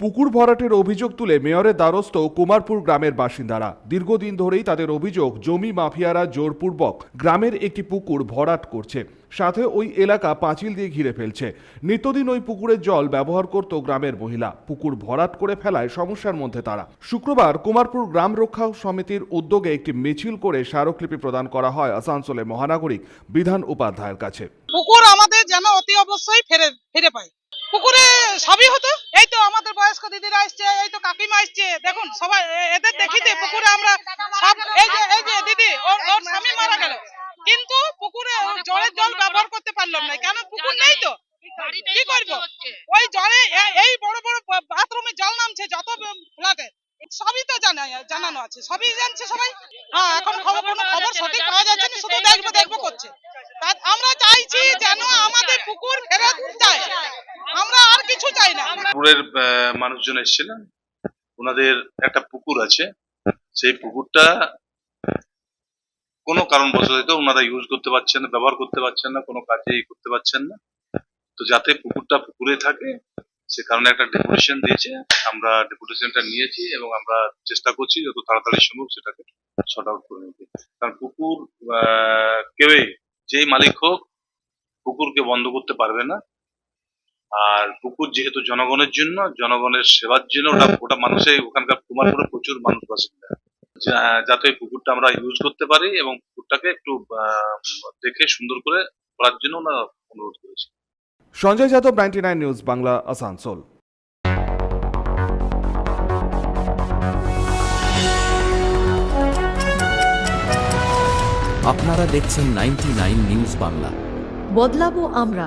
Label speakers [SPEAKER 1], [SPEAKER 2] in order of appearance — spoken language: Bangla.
[SPEAKER 1] পুকুর ভরাটের অভিযোগ তুলে মেয়রের দ্বারস্থ কুমারপুর গ্রামের বাসিন্দারা। দীর্ঘদিন ধরেই তাদের অভিযোগ, জমি মাফিয়ারা জোরপূর্বক গ্রামের একটি পুকুর ভরাট করছে। সাথে ওই এলাকা পাঁচিল দিয়ে ঘিরে ফেলছে। নিত্যদিন ওই পুকুরের জল ব্যবহার করত গ্রামের মহিলা। পুকুর ভরাট করে ফেলায় সমস্যার মধ্যে তারা। শুক্রবার কুমারপুর গ্রাম রক্ষা সমিতির উদ্যোগে একটি মিছিল করে স্মারকলিপি প্রদান করা হয় আসানসোলে মহানাগরিক বিধান উপাধ্যায়ের কাছে।
[SPEAKER 2] পুকুর আমাদের যেন অতি অবশ্যই ফিরে ফিরে পাই পুকুরে সবই হতো? বয়স্ক দিদিরা আসছে এই তো কাকিমা আসছে। দেখুন সবাই এদের দেখিতে পুকুরে আমরা সব এই যে এই যে দিদি ওর ওর স্বামী মারা গেল। কিন্তু পুকুরে জলের জল ব্যবহার করতে পারলাম না। কেন? পুকুর নেই। তো। কি করব? ওই জলে এই বড় বড় বাথরুমে জল নামছে যত ফ্ল্যাটে। সবই তো জানা জানানো আছে। সবই জানছে সবাই। হ্যাঁ এখন খবর কোনো খবর সঠিক পাওয়া যাচ্ছে না শুধু দেখব দেখব করছে। আমরা চাইছি যেন পুকুর ফেরত আমরা আর কিছু চাই না।
[SPEAKER 3] পুকুরের মানুষজন ওনাদের একটা পুকুর আছে। সেই পুকুরটা কোনো কারণবশত ওনারা ইউজ করতে পারছেন না, ব্যবহার করতে পারছেন না, কোনো কাজেই করতে পারছেন না। তো যাতে পুকুরটা পুকুরে থাকে, সে কারণে একটা ডেপুটেশন দিয়েছে। আমরা ডেপুটেশনটা নিয়েছি এবং আমরা চেষ্টা করছি যত তাড়াতাড়ি সম্ভব সেটাকে শর্ট আউট করে নিতে। কারণ পুকুর কেউই, যেই মালিক হোক পুকুরকে বন্ধ করতে পারবে না। আর পুকুর যেহেতু জনগণের জন্য জনগণের সেবার জন্য ওটা ওটা মানুষের ওখানকার কুমারপুরে প্রচুর মানুষ বাসিন্দা যাতে পুকুরটা আমরা ইউজ করতে পারি এবং পুকুরটাকে একটু আহ, দেখে সুন্দর করে করার জন্য ওনারা অনুরোধ করেছি।
[SPEAKER 1] Sanjay Yadav ninety nine news Bangla Asansol.
[SPEAKER 4] আপনারা দেখছেন নাইনটি নিউজ বাংলা।
[SPEAKER 5] বদলাবো আমরা।